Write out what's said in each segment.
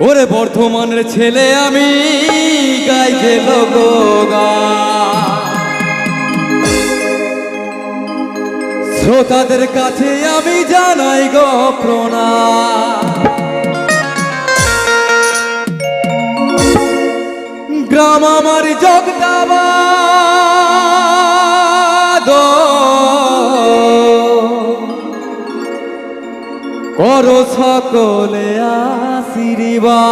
ওরে বর্ধমানের ছেলে, আমি গাই যে শ্রোতাদের কাছে আমি জানাই গো প্রণা গ্রাম আমার জগদাবাদ করো সকলে আশীর্বাদ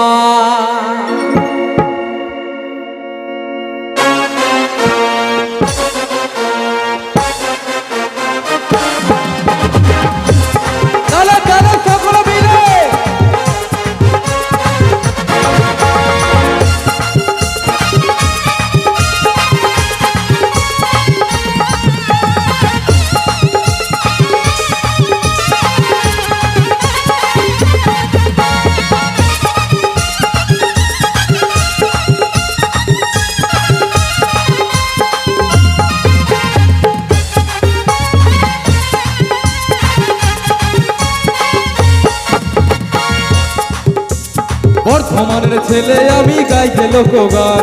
বর্ধমানের ছেলে আমি গাইতে লোকগান।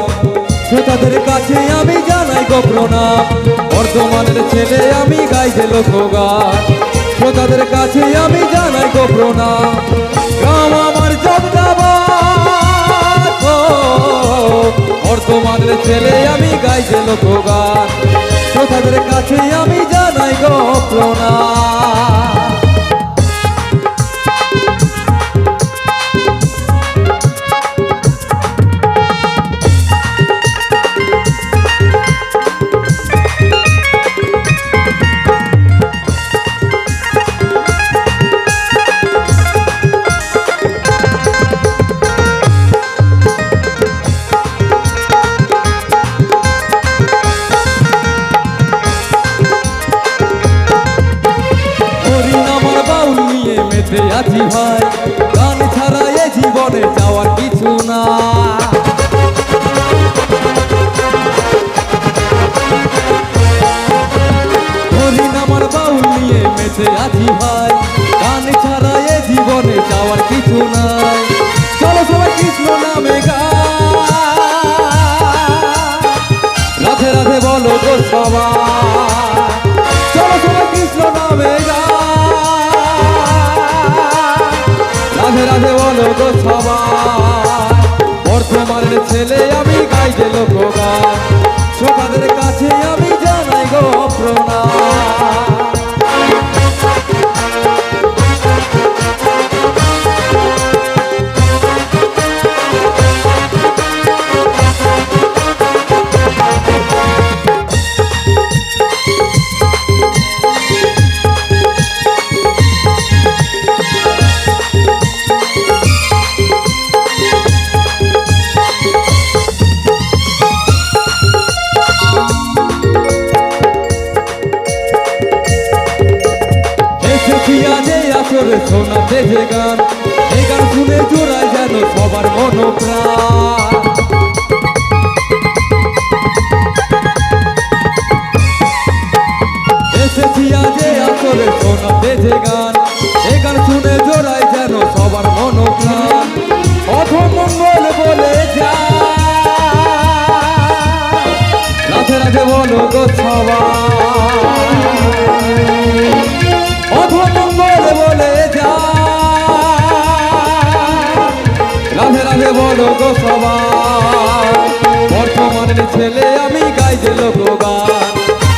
শ্রোতাদের কাছে আমি জানাই গো প্রণাম। বর্ধমানের ছেলে আমি গাইতে লোকগান। শ্রোতাদের কাছে আমি জানাই গো প্রণাম। গ্রাম আমার বর্ধমানের ছেলে আমি গাইতে লোকগান। শ্রোতাদের কাছে আমি জানাই গো মেতে আছি ভাই। গান ছাড়া এ জীবনে যাওয়ার কিছু না সবাই বর্ধমানের ছেলে আমি গাইতে লোকগান। শ্রোতাদের এই গান শুনে জোড়ায় যেন সবার মনোপ্রাণ। এসেছি আজ আসরে শোনাতে যে গান বলো বর্তমানের ছেলে আমি গাইতে লোকগান।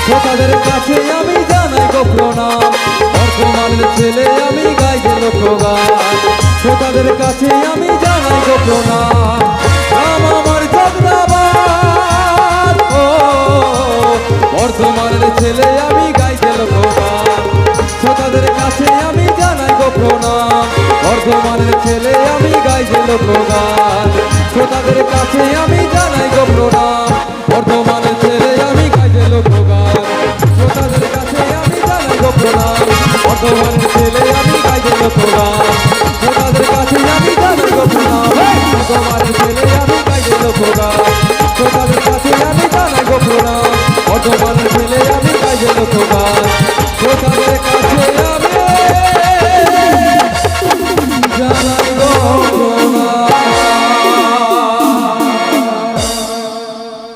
শ্রোতাদের কাছে আমি জানাই গো প্রণাম। বর্তমানের ছেলে আমি গাইতে লোকগান। শ্রোতাদের কাছে আমি জানাই গো প্রণাম। নাম আমার বর্ধমানের ছেলে আমি গাইতে লোকগান। শ্রোতাদের কাছে আমি জানাই গো প্রণাম। বর্ধমানের ছেলে আমি গাইতে লোকগান। শ্রোতাদের কাছে আমি জানাই গো